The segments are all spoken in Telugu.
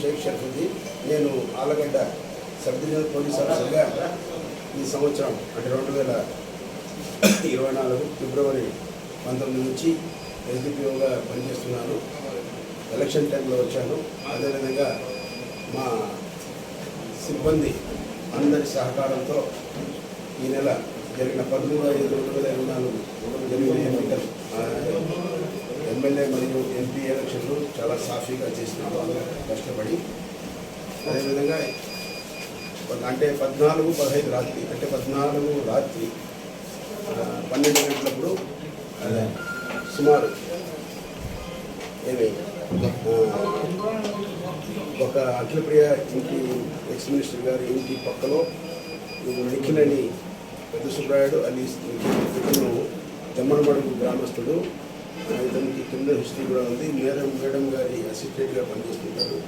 షేక్ షర్ఫుద్దీ నేను ఆలగడ్డ సబ్ డివిజనల్ పోలీస్ ఆఫీసర్గా ఈ సంవత్సరం అంటే రెండు వేల ఇరవై నాలుగు ఫిబ్రవరి పంతొమ్మిది నుంచి ఎస్డిపిఓగా పనిచేస్తున్నాను. ఎలక్షన్ టైంలో వచ్చాను. అదేవిధంగా మా సిబ్బంది అందరి సహకారంతో ఈ నెల జరిగిన పదమూడు ఐదు రెండు వేల ఇరవై నాలుగు జరిగిన ఎన్నికలు ఆ, ఎమ్మెల్యే ఎంపీ ఎలక్షన్లు చాలా సాఫీగా చేసినాము అందరూ కష్టపడి. అదేవిధంగా అంటే పద్నాలుగు పదహైదు రాత్రి అంటే పద్నాలుగు రాత్రి పన్నెండు గంటలప్పుడు సుమారు ఏమి ఒక అఖిలప్రియ ఇంటి ఎక్స్ మినిస్టర్ గారి ఇంటి పక్కలో ఈ నిఖిల్ అని పెద్ద సుబ్రాయుడు అని ఇతను గ్రామస్తుడు ఇతనికి కింద హిస్టరీ కూడా ఉంది. మేడం మేడం గారి అసిస్టెంట్గా పనిచేస్తుంటాడు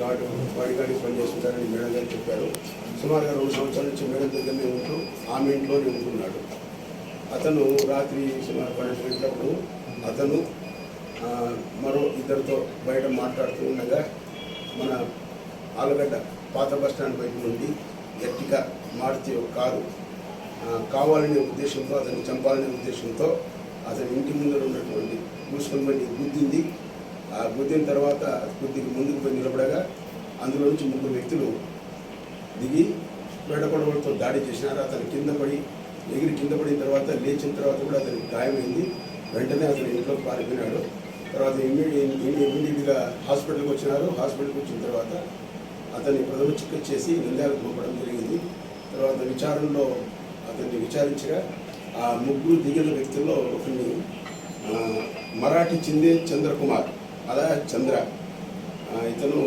గాడు వాడిగాడికి పనిచేస్తుంటారని మేడం గారు చెప్పారు. సుమారుగా రెండు సంవత్సరాల నుంచి మేడం దగ్గరనే ఉంటూ ఆమె ఇంట్లోనే ఉంటున్నాడు. అతను రాత్రి సుమారు పన్నెండు గంటలప్పుడు అతను మరో ఇద్దరితో బయట మాట్లాడుతూ ఉండగా మన ఆలగడ్డ పాత బస్ స్టాండ్ బయట నుండి ఎర్టిగా మారుతి ఒక కారు కావాలనే ఉద్దేశంతో అతన్ని చంపాలనే ఉద్దేశంతో అతని ఇంటి ముందర ఉన్నటువంటి ముస్లిం బండి గుద్దింది. ఆ గుద్దిన తర్వాత కొద్దిగా ముందుకు పోయి నిలబడగా అందులో నుంచి ముగ్గురు వ్యక్తులు దిగి వేడకొడవలతో దాడి చేసినారు. అతను కింద పడి ఎగిరి కింద పడిన తర్వాత లేచిన తర్వాత కూడా అతనికి గాయమైంది. వెంటనే అతను ఇంట్లోకి పారిపోయినాడు. తర్వాత ఇమీడియట్గా హాస్పిటల్కి వచ్చినారు. హాస్పిటల్కి వచ్చిన తర్వాత అతన్ని ప్రథమ చికిత్స చేసి నిందాలకు పంపడం జరిగింది. తర్వాత విచారణలో అతన్ని విచారించగా ఆ ముగ్గురు దిగిన వ్యక్తుల్లో ఒకరిని మరాఠీ చెందే చంద్రకుమార్ అలా చంద్ర. ఇతను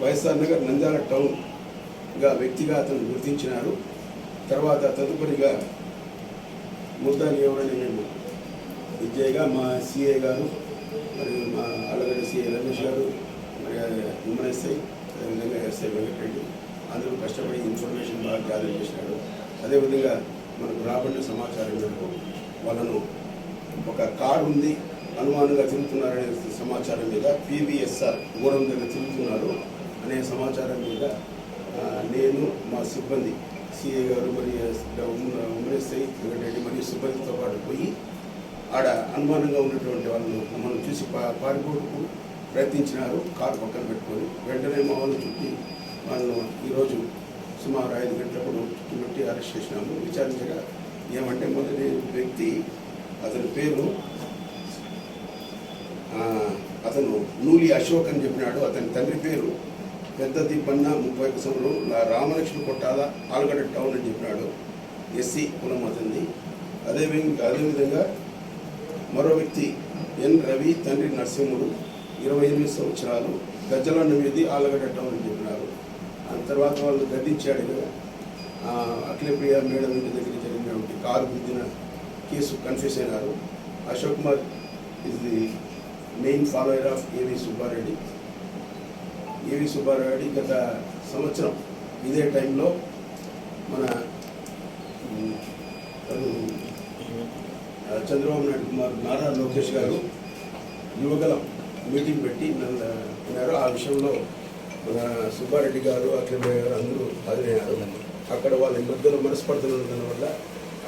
వైఎస్ఆర్ నగర్ నంద్యాల టౌన్గా వ్యక్తిగా అతను గుర్తించినారు తర్వాత తదుపరిగా ముద్దాలు ఎవరని మేము విజయ్గా మా సిఏ గారు మరియు మా అల్లగడ్డ సిఏ రమేష్ గారు మరి ఉమ్మన్ ఎస్ఐ అదేవిధంగా ఎస్ఐ వెంకటరెడ్డి అందరూ కష్టపడి ఇన్ఫర్మేషన్ బాగా గ్యాదర్ చేసినాడు అదేవిధంగా మనకు రాబడిన సమాచారం మేరకు వాళ్ళను ఒక కారు ఉంది అనుమానంగా తిరుగుతున్నారనే సమాచారం మీద పీవీఎస్ఆర్ ఊరం దగ్గర తిరుగుతున్నారు అనే సమాచారం మీద నేను మా సిబ్బంది సిఏ గారు మరియు ఉమరేశ్వరి వెంకటరెడ్డి మరియు సిబ్బందితో పాటు పోయి ఆడ అనుమానంగా ఉన్నటువంటి వాళ్ళను మనం చూసి పా పారిపోటుకు ప్రయత్నించినారు. కారు పక్కన పెట్టుకొని వెంటనే మా వాళ్ళు చుట్టి వాళ్ళు ఈరోజు సుమారు ఐదు గంటలప్పుడు పెట్టి అరెస్ట్ చేసినాము. విచారించగా ఏమంటే మొదటి వ్యక్తి అతని పేరు అతను నూలి అశోక్ అని చెప్పినాడు. అతని తండ్రి పేరు పెద్ద దిబ్బన్న ముప్పై ఒక సంవత్సరం రామలక్ష్మి కొట్టాల ఆలగడ్డ టౌన్ అని చెప్పినాడు. ఎస్సీ కులం అతనిది. అదే విధంగా అదేవిధంగా మరో వ్యక్తి ఎన్ రవి తండ్రి నరసింహుడు ఇరవై ఎనిమిది సంవత్సరాలు గజ్జలన్న వీధి ఆలుగడ్డ టౌన్ అని చెప్పినారు. తర్వాత వాళ్ళు గద్దించాడు కదా. అఖిలప్రియ మేడం ఇంటి దగ్గర జరిగినటువంటి కారు గుద్దిన కేసు కన్ఫ్యూస్ అయినారు. Ashok Kumar is the main follower of A V Subbareddy A V Subbareddy గత సంవత్సరం ఇదే టైంలో మన చంద్రబాబు నాయుడు కుమార్ నారా లోకేష్ గారు యువగలం మీటింగ్ పెట్టి నన్ను ఉన్నారు ఆ విషయంలో మన సుబ్బారెడ్డి గారు అఖిలప్రియ గారు అందరూ హాజరయ్యారు అక్కడ వాళ్ళ మధ్యలో మనస్పర్ధలు ఉండడం వల్ల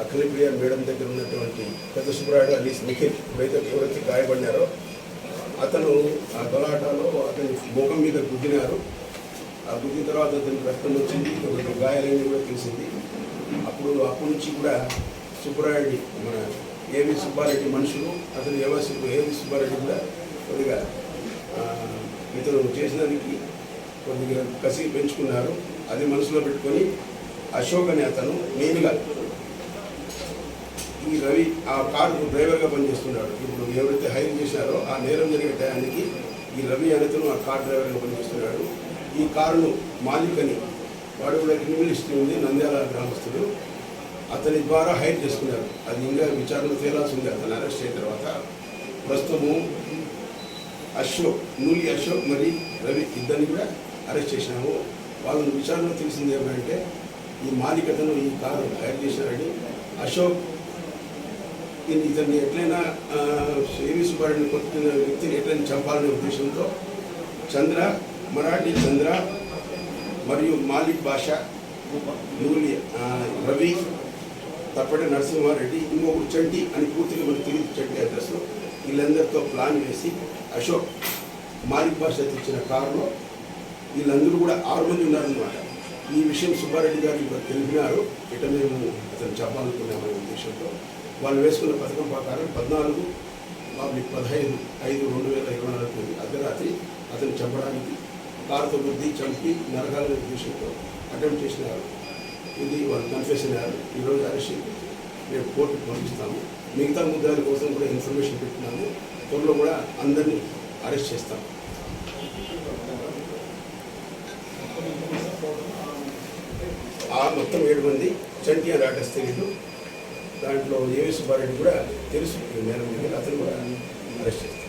అఖిలప్రియ మేడం దగ్గర ఉన్నటువంటి పెద్ద సుబ్రాయుడు అలీస్ నిఖిల్ ఎవరైతే ఎవరైతే గాయపడినారో అతను ఆ గలాటాలో అతని ముఖం మీద గుద్దినారు. ఆ గుద్దిన తర్వాత అతనికి రక్తం వచ్చింది కొంచెం గాయాలని కూడా తెలిసింది. అప్పుడు అప్పటి నుంచి కూడా సుబ్బరాయుడి మన ఏవి సుబ్బారెడ్డి మనుషులు అతను ఏవో ఏవి సుబ్బారెడ్డి కూడా కొద్దిగా ఇతను చేసినందుకు కొద్దిగా కసి పెంచుకున్నారు. అది మనసులో పెట్టుకొని అశోక్ అనే అతను మెయిన్గా ఈ రవి ఆ కారు డ్రైవర్గా పనిచేస్తున్నాడు. ఇప్పుడు ఎవరైతే హైర్ చేశారో ఆ నేరం జరిగే టయానికి ఈ రవి అనేతను ఆ కార్ డ్రైవర్గా పనిచేస్తున్నాడు. ఈ కారును మాలికని వాడు కూడా క్రిమినల్ హిస్టరీ ఉంది నంద్యాల గ్రామస్తుడు. అతని ద్వారా హైర్ చేసుకున్నారు. అది ఇంకా విచారణ తేలాల్సి ఉంది. అతను అరెస్ట్ అయిన తర్వాత ప్రస్తుతము అశోక్ నూలి అశోక్ మరి రవి ఇద్దరిని కూడా అరెస్ట్ చేసినాము. వాళ్ళని విచారణ తెలిసింది ఏమంటే ఈ మాలికతను ఈ కారు హైర్ చేశారని అశోక్ ఇతన్ని ఎట్లయినా ఏవి సుబ్బారెడ్డిని కొట్టిన వ్యక్తిని ఎట్లయినా చంపాలనే ఉద్దేశంతో చంద్ర మరాఠీ చంద్ర మరియు మాలిక్ భాష నూలి రవి తప్పటి నరసింహారెడ్డి ఇంకొకరు చంటి అని పూర్తిగా మనకు తెలియదు చంటి అడ్రస్ వీళ్ళందరితో ప్లాన్ వేసి అశోక్ మాలిక్ భాష తెచ్చిన కారులో వీళ్ళందరూ కూడా ఆరు మంది ఉన్నారనమాట ఈ విషయం సుబ్బారెడ్డి గారు ఇప్పుడు తెలిపినారు. ఇట మేము అతను చెప్పాలనుకున్నామనే ఉద్దేశంతో. వాళ్ళు వేసుకున్న పథకం ప్రకారం పద్నాలుగు పబ్లిక్ పదహైదు ఐదు రెండు వేల ఇరవై నాలుగు అర్ధరాత్రి అతను చంపడానికి కారుతో బుద్ధి చంపి నరకాలనే ఉద్దేశంతో అటెంప్ట్ చేసినారు. ఇది వాళ్ళు కన్ఫెస్ అయినారు ఈరోజు అరెస్ట్ చేసి రేపు కోర్టుకు పంపిస్తాము. మిగతా ముద్దాల కోసం కూడా ఇన్ఫర్మేషన్ పెట్టినాము త్వరలో కూడా అందరినీ అరెస్ట్ చేస్తాము. ఆరు మొత్తం ఏడు మంది చంటి రాటస్ తెలియదు దాంట్లో ఏవి సుబ్బారెడ్డి కూడా తెలుసు. ఈ అతను కూడా అరెస్ట్ చేస్తారు.